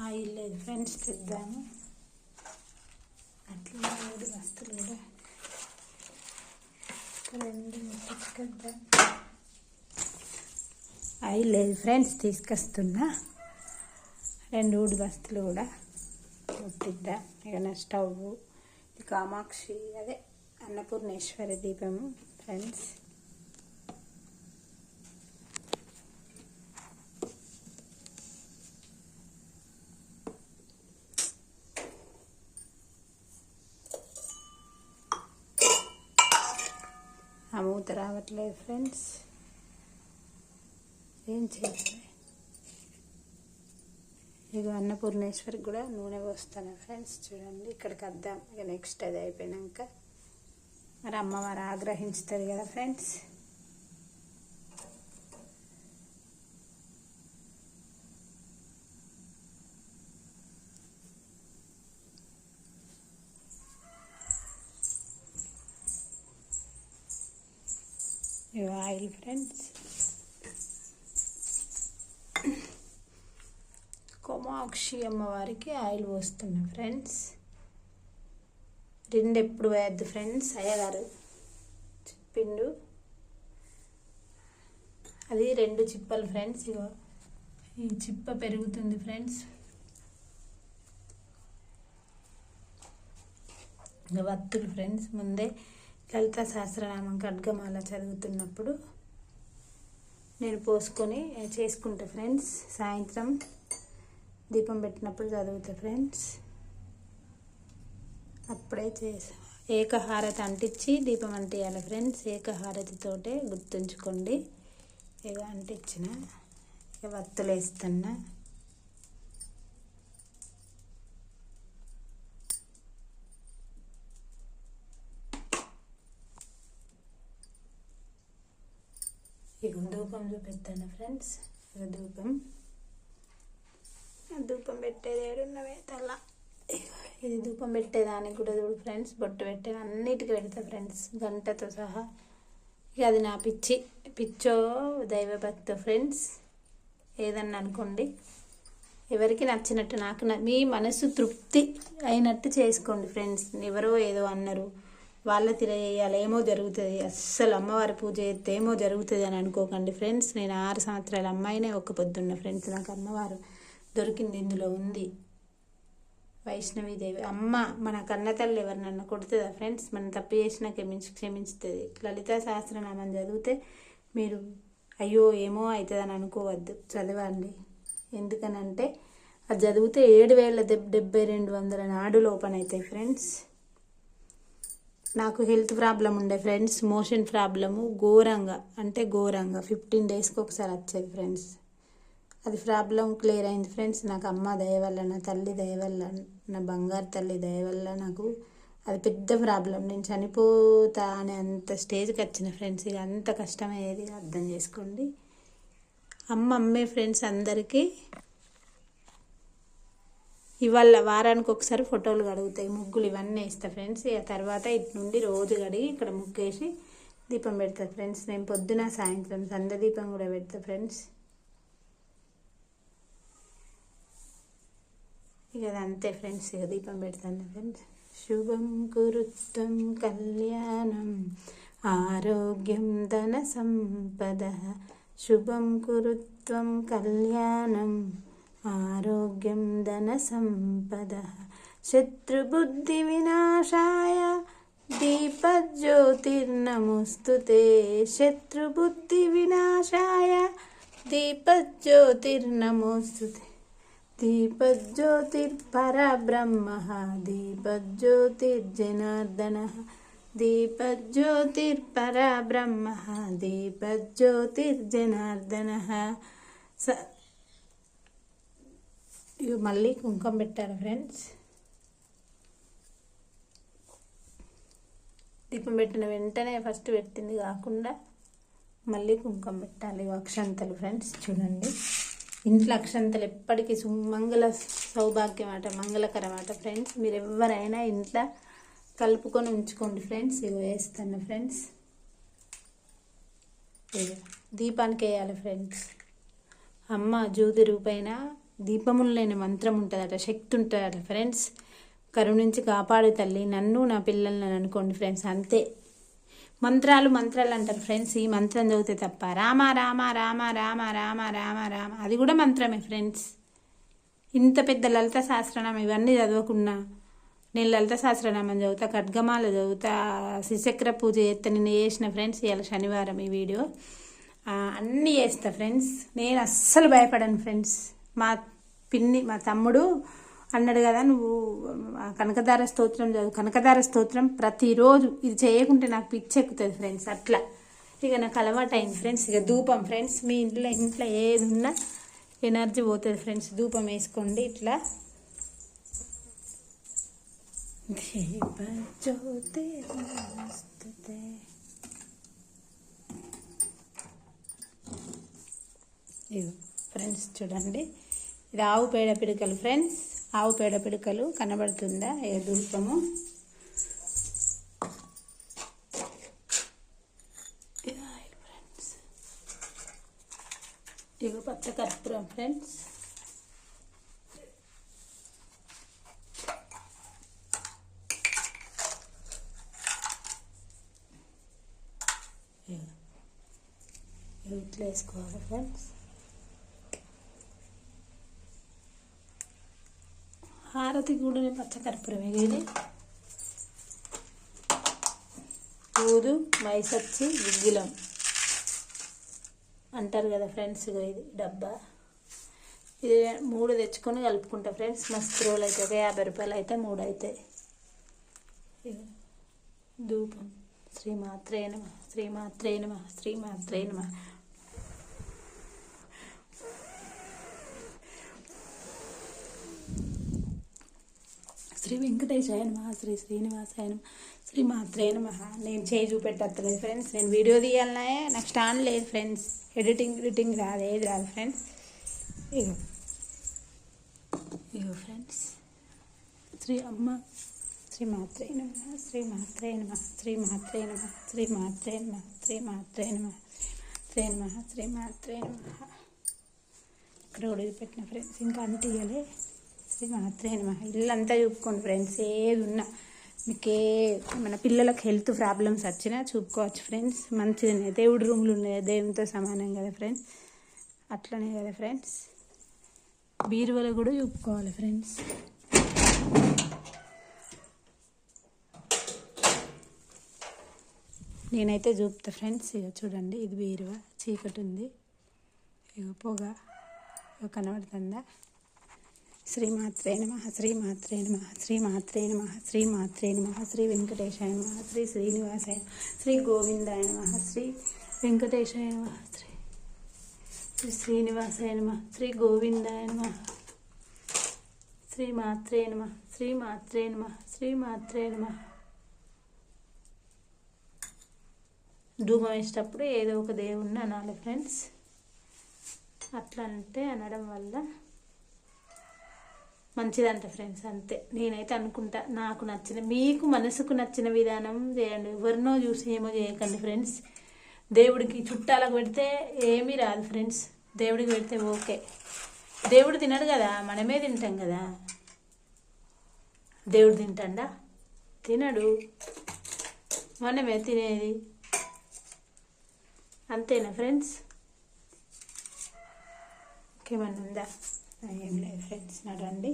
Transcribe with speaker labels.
Speaker 1: Oil లేదు friends తెద్దాము అట్లా మూడు వస్తువులు కూడా. రెండు ముట్టించుకొద్దాం అవి లేదు ఫ్రెండ్స్ తీసుకొస్తున్నా. రెండు ఊడి బస్తులు కూడా ముట్టిద్దాం ఇక స్టవ్ ఇది కామాక్షి అదే అన్నపూర్ణేశ్వరి దీపము ఫ్రెండ్స్. ఆ మూత రావట్లేదు ఫ్రెండ్స్. ఏం చేయాలి ఇక అన్నపూర్ణేశ్వరికి కూడా నూనె పోస్తాను ఫ్రెండ్స్. చూడండి ఇక్కడికి వద్దాం ఇక నెక్స్ట్ అది అయిపోయినాక మరి అమ్మవారు ఆగ్రహించుతుంది కదా ఫ్రెండ్స్. Oil friends. కామాక్షి అమ్మవారికి ఆయిల్ పోస్తున్నా ఫ్రెండ్స్. రెండు ఎప్పుడు వేయద్దు ఫ్రెండ్స్ అయ్యగారు చెప్పిండు. అది రెండు చిప్పలు ఫ్రెండ్స్ ఇగో ఈ చిప్ప పెరుగుతుంది ఫ్రెండ్స్. ఇంకా వత్తులు ఫ్రెండ్స్ ముందే లలిత సహస్రనామం ఖడ్గమాల చదువుతున్నప్పుడు నేను పోసుకొని చేసుకుంటా ఫ్రెండ్స్ సాయంత్రం దీపం పెట్టినప్పుడు చదువుతా ఫ్రెండ్స్ అప్పుడే చేసా. ఏకహారతి అంటించి దీపం అంటియాలి ఫ్రెండ్స్ ఏకహారతితోటే గుర్తుంచుకోండి. ఇక అంటించిన ఇక వత్తులు వేస్తున్నా. ఇక ధూపం చూపిస్తాను ఫ్రెండ్స్ ఇక ధూపం. ధూపం పెట్టేది ఏడున్నవే తల్ల ఇది ధూపం పెట్టేదానికి కూడా చూడు ఫ్రెండ్స్ బొట్టు పెట్టేది అన్నిటికీ పెడతా ఫ్రెండ్స్ గంటతో సహా. ఇక అది నా పిచ్చి. పిచ్చో దైవభక్తో ఫ్రెండ్స్ ఏదన్నా అనుకోండి. ఎవరికి నచ్చినట్టు నాకు మీ మనసు తృప్తి అయినట్టు చేసుకోండి ఫ్రెండ్స్. ఎవరో ఏదో అన్నారు వాళ్ళ తిరగేయాలి ఏమో జరుగుతుంది. అస్సలు అమ్మవారి పూజ చేస్తే ఏమో జరుగుతుంది అని అనుకోకండి ఫ్రెండ్స్. నేను ఆరు సంవత్సరాల అమ్మాయినే ఒక్క పొద్దున్న ఫ్రెండ్స్. నాకు అమ్మవారు దొరికింది ఇందులో ఉంది. వైష్ణవీదేవి. అమ్మ మన కన్నతల్లి ఎవరినన్నా కొడుతుందా ఫ్రెండ్స్? మనం తప్పు చేసినా క్షమించి క్షమించుతుంది. లలితా సహస్రనామం చదివితే మీరు అయ్యో ఏమో అవుతుందని అనుకోవద్దు. చదవండి. ఎందుకనంటే అది చదివితే ఏడు వేల డెబ్బై రెండు వందల నాడు ఓపెన్ అవుతాయి ఫ్రెండ్స్. నాకు హెల్త్ ప్రాబ్లం ఉండే ఫ్రెండ్స్ మోషన్ ప్రాబ్లము ఘోరంగా అంటే ఘోరంగా. ఫిఫ్టీన్ డేస్కి ఒకసారి వచ్చేది ఫ్రెండ్స్. అది ప్రాబ్లం క్లియర్ అయింది ఫ్రెండ్స్. నాకు అమ్మ దయవల్ల నా తల్లి దయవల్ల నా బంగారు తల్లి దయవల్ల నాకు అది పెద్ద ప్రాబ్లం. నేను చనిపోతా అనే అంత స్టేజ్కి వచ్చిన ఫ్రెండ్స్. ఇక అంత కష్టమయ్యేది అర్థం చేసుకోండి. అమ్మ అమ్మే ఫ్రెండ్స్ అందరికీ ఇవాళ వారానికి ఒకసారి ఫోటోలు కడుగుతాయి. ముగ్గులు ఇవన్నీ వేస్తా ఫ్రెండ్స్. ఇక తర్వాత ఇటు నుండి రోజు కడిగి ఇక్కడ ముగ్గేసి దీపం పెడతా ఫ్రెండ్స్. నేను పొద్దున సాయంత్రం సంధ్య దీపం కూడా పెడతా ఫ్రెండ్స్. ఇక అంతే ఫ్రెండ్స్ ఇక దీపం పెడతాను ఫ్రెండ్స్. శుభం కురుత్వం కళ్యాణం ఆరోగ్యం ధన సంపద. శుభం కురుత్వం కళ్యాణం ఆరోగ్యం ధన సంపద. శత్రుబుద్ధి వినాశాయ దీపజ్యోతిర్నమోస్తు శత్రుబుద్ధి వినాశాయ దీపజ్యోతిర్నమోస్తు దీపజ్యోతిర్పరబ్రహ్మ దీపజ్యోతిర్జనార్దన దీపజ్యోతిర్పరబ్రహ్మ దీపజ్యోతిర్జనార్దన స ఇవి మళ్ళీ కుంకుమ పెట్టారు ఫ్రెండ్స్ దీపం పెట్టిన వెంటనే ఫస్ట్ పెట్టింది కాకుండా మళ్ళీ కుంకుమ పెట్టాలి అక్షంతలు ఫ్రెండ్స్ చూడండి. ఇంట్లో అక్షంతలు ఎప్పటికీ సుమంగళ సౌభాగ్యం అట మంగళకరం అట ఫ్రెండ్స్. మీరు ఎవరైనా ఇంట్లో కలుపుకొని ఉంచుకోండి ఫ్రెండ్స్. ఇవి వేస్తాను ఫ్రెండ్స్. దీపానికి వేయాలి ఫ్రెండ్స్. అమ్మ జ్యోతి రూపైన దీపములు లేని మంత్రం ఉంటుందట శక్తి ఉంటుందట ఫ్రెండ్స్. కరువు నుంచి కాపాడు తల్లి నన్ను నా పిల్లల్ని అనుకోండి ఫ్రెండ్స్ అంతే. మంత్రాలు మంత్రాలు అంటారు ఫ్రెండ్స్. ఈ మంత్రం చదివితే తప్ప. రామ రామ రామ రామ రామ రామ రామ. అది కూడా మంత్రమే ఫ్రెండ్స్. ఇంత పెద్ద లలిత సహస్రనామం ఇవన్నీ చదవకున్నా నేను లలిత సహస్రనామం చదువుతా ఖడ్గమాల చదువుతా శిశక్ర పూజ చేస్తా. నేను చేసిన ఫ్రెండ్స్ ఇవాళ శనివారం ఈ వీడియో. అన్నీ చేస్తా ఫ్రెండ్స్. నేను అస్సలు భయపడను ఫ్రెండ్స్. మా పిన్ని మా తమ్ముడు అన్నాడు కదా నువ్వు ఆ కనకదార స్తోత్రం చదువు కనకదార స్తోత్రం ప్రతిరోజు ఇది చేయకుంటే నాకు పిచ్చెక్కుతుంది ఫ్రెండ్స్ అట్లా. ఇక నాకు అలవాటు అయింది ఫ్రెండ్స్ ఇక ధూపం ఫ్రెండ్స్ మీ ఇంట్లో ఇంట్లో ఏది ఉన్నా ఎనర్జీ పోతుంది ఫ్రెండ్స్ ధూపం వేసుకోండి ఇట్లా. ఫ్రెండ్స్ చూడండి ఇది ఆవు పేడ పిడకలు ఫ్రెండ్స్ ఆవు పేడ పిడకలు కనబడుతుందా? ఏ దూపము ఫ్రెండ్స్ ఇగో పచ్చ కర్పూరం ఫ్రెండ్స్ ఇట్లా వేసుకోవాలి ఫ్రెండ్స్ హారతి కూడా పచ్చకర్పూరమే ఇది ఊదు మైసచ్చి గుగ్గిలం. అంటారు కదా ఫ్రెండ్స్ ఇది డబ్బా. ఇది మూడు తెచ్చుకొని కలుపుకుంటా ఫ్రెండ్స్. మస్తు రోజులు అయితే ఒక యాభై రూపాయలు అయితే మూడు అవుతాయి ధూపం. శ్రీమాత్రే నమ శ్రీమాత్రే నమ శ్రీమాత్రే నమ. శ్రీ వెంకటేశాయ నమ శ్రీ శ్రీనివాసాయ నమ శ్రీ మాత్రేయ నమ. నేను చేయి చూపెట్టలేదు ఫ్రెండ్స్ నేను వీడియో తీయాలన్నా నాకు స్టాండ్ లేదు ఫ్రెండ్స్. ఎడిటింగ్ ఎడిటింగ్ రాదు ఏది రాదు ఫ్రెండ్స్. ఇగో. ఇగో ఫ్రెండ్స్. శ్రీ అమ్మ శ్రీ మాత్రేయ నమ శ్రీ మాత్రేయ నమ శ్రీ మాత్రేయ నమ శ్రీ మాత్రేయ నమ శ్రీ మాత్రేయ నమ శ్రీ నమ శ్రీ మాత్రేయ నమ. ఇక్కడ కూడా పెట్టిన ఫ్రెండ్స్ ఇంకా అంటియలే శ్రీ మాత్రే నమ ఇల్లంతా చూపుకోండి ఫ్రెండ్స్. ఏది ఉన్నా మీకే మన పిల్లలకు హెల్త్ ప్రాబ్లమ్స్ వచ్చినా చూపుకోవచ్చు ఫ్రెండ్స్. మంచిది దేవుడి రూమ్లు ఉన్నాయి. దేవునితో సమానం కదా ఫ్రెండ్స్. అట్లనే కదా ఫ్రెండ్స్. బీరువలో కూడా చూపుకోవాలి ఫ్రెండ్స్. నేనైతే చూపుతా ఫ్రెండ్స్. ఇక చూడండి ఇది బీరువా. చీకటి ఉంది. ఇక పొగ. కనబడుతుందా? శ్రీమాత్రే నమ శ్రీమాత్రే నమ శ్రీమాత్రే నమ శ్రీమాత్రే నమ శ్రీ వెంకటేశాయ నమ శ్రీ శ్రీనివాసాయ శ్రీ గోవిందాయ నమ శ్రీ వెంకటేశాయ నమ శ్రీ శ్రీ శ్రీనివాసాయ నమ శ్రీ గోవిందాయ నమ శ్రీమాత్రే నమ శ్రీమాత్రే నమ శ్రీమాత్రే నమ. ధూమం వేసేటప్పుడు ఏదో ఒక దేవుణ్ణి అనాలి ఫ్రెండ్స్. అట్లా అంటే అనడం వల్ల మంచిదంట ఫ్రెండ్స్ అంతే. నేనైతే అనుకుంటా నాకు నచ్చిన మీకు మనసుకు నచ్చిన విధానం చేయండి. ఎవరినో చూసి ఏమో చేయకండి ఫ్రెండ్స్ దేవుడికి చుట్టాలకు పెడితే ఏమీ రాదు ఫ్రెండ్స్ దేవుడికి పెడితే ఓకే. దేవుడు తినడు కదా మనమే తింటాం కదా. దేవుడు తింటాడా? తినడు. మనమే తినేది. అంతేనా ఫ్రెండ్స్ ఇంకేమన్నా ఉందా? ఏం లేదు ఫ్రెండ్స్ నడండి